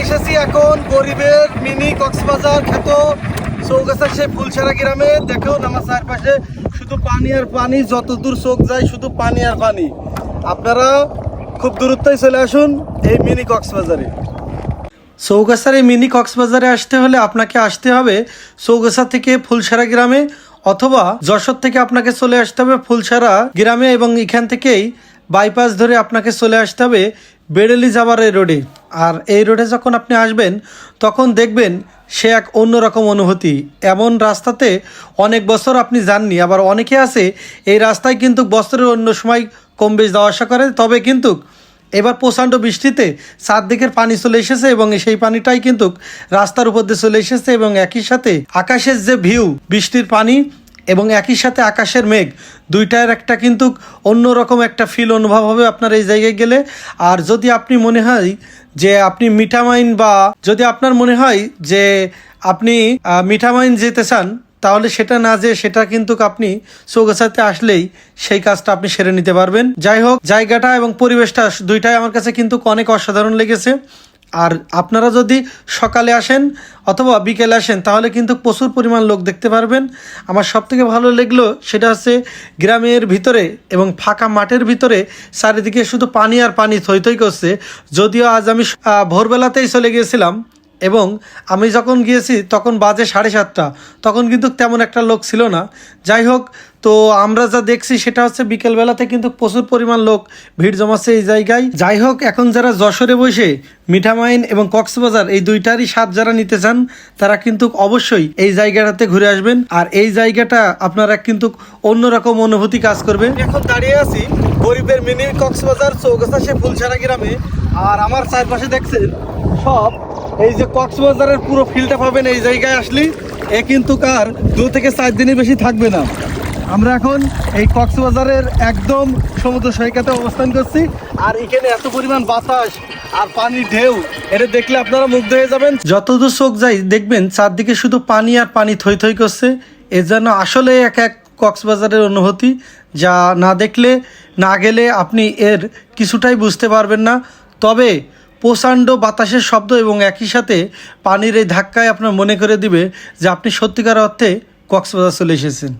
এখন গরিবের মিনি কক্সবাজার খ্যাত চৌগাছার সেই ফুলছাড়া গ্রামে। দেখুন আমার চারপাশে শুধু পানি আর পানি যত দূর চোখ যায় শুধু পানি আর পানি। আপনারা খুব দূরত্বই চলে আসুন এই মিনি কক্সবাজারে। চৌগাছার এই মিনি কক্সবাজারে আসতে হলে আপনাকে আসতে হবে চৌগাছা থেকে ফুলছাড়া গ্রামে অথবা যশোর থেকে আপনাকে চলে আসতে হবে ফুলছাড়া গ্রামে এবং এখান থেকেই বাইপাস ধরে আপনাকে চলে আসতে হবে বেড়েলি যাবার রোডে। আর এই রোডে যখন আপনি আসবেন, তখন দেখবেন সে এক অন্যরকম অনুভূতি। এমন রাস্তাতে অনেক বছর আপনি যাননি, আবার অনেকে আছে, এই রাস্তায় কিন্তু বছরের অন্য সময় কম বেশ যাওয়া আসা করে। তবে কিন্তু এবার প্রচণ্ড বৃষ্টিতে চারদিকের পানি চলে এসেছে এবং সেই পানিটাই কিন্তু রাস্তার উপর দিয়ে চলে এসেছে এবং একই সাথে আকাশের যে ভিউ বৃষ্টির পানি এবং একই সাথে আকাশের মেঘ, দুইটার একটা কিন্তু অন্যরকম একটা ফিল অনুভব হবে আপনার এই জায়গায় গেলে। আর যদি আপনি মনে হয় যে আপনি মিঠামাইন বা যদি আপনার মনে হয় যে আপনি মিঠামাইন যেতে চান, তাহলে সেটা না যে সেটা কিন্তু আপনি চৌগাছাতে আসলেই সেই কাজটা আপনি সেরে নিতে পারবেন। যাই হোক, জায়গাটা এবং পরিবেশটা দুইটাই আমার কাছে কিন্তু অনেক অসাধারণ লেগেছে। আর আপনারা যদি সকালে আসেন অথবা বিকেলে আসেন, তাহলে কিন্তু প্রচুর পরিমাণ লোক দেখতে পারবেন। আমার সবথেকে ভালো লাগল সেটা হচ্ছে গ্রামের ভিতরে এবং ফাঁকা মাঠের ভিতরে চারিদিকে শুধু পানি আর পানি থই থই করছে। যদিও আজ আমি ভোরবেলাতেই চলে গিয়েছিলাম। এবং আমি যখন গিয়েছি তখন বাজে সাড়ে সাতটা, তখন কিন্তু তেমন একটা লোক ছিল না। যাই হোক, তো আমরা যা দেখছি সেটা হচ্ছে বিকেলবেলাতে কিন্তু প্রচুর পরিমাণ লোক ভিড় জমাচ্ছে এই জায়গায়। যাই হোক, এখন যারা যশোরে বসে মিঠামাইন এবং কক্সবাজার এই দুইটারই স্বাদ যারা নিতে চান, তারা কিন্তু অবশ্যই এই জায়গাটাতে ঘুরে আসবেন। আর এই জায়গাটা আপনারা কিন্তু অন্যরকম অনুভূতি কাজ করবে। এখন দাঁড়িয়ে আছি গরিবের মিনি কক্সবাজার চৌগাছা সে ফুলছাড়া গ্রামে। আর আমার চারপাশে দেখছেন সব, এই যে কক্সবাজারের পুরো ফিলটা পাবেন এই জায়গায় আসলে, এ কিন্তু কার, দু থেকে চার দিনের বেশি থাকবে না। আমরা এখন এই কক্সবাজারের একদম সমুদ্র সৈকতে অবস্থান করছি, আর এখানে এত পরিমাণ বাতাস আর পানির ঢেউ, এটা দেখলে আপনারা মুগ্ধ হয়ে যাবেন। যতদূর চোখ যাই দেখবেন চারদিকে শুধু পানি আর পানি থই থই করছে। এর জন্য আসলে এক এক কক্সবাজারের অনুভূতি, যা না দেখলে, না গেলে আপনি এর কিছুটাই বুঝতে পারবেন না। তবে প্রচণ্ড বাতাসের শব্দ এবং একই সাথে পানির এই ধাক্কায় আপনার মনে করে দিবে যে আপনি সত্যিকার অর্থে কক্সবাজার চলে এসেছেন।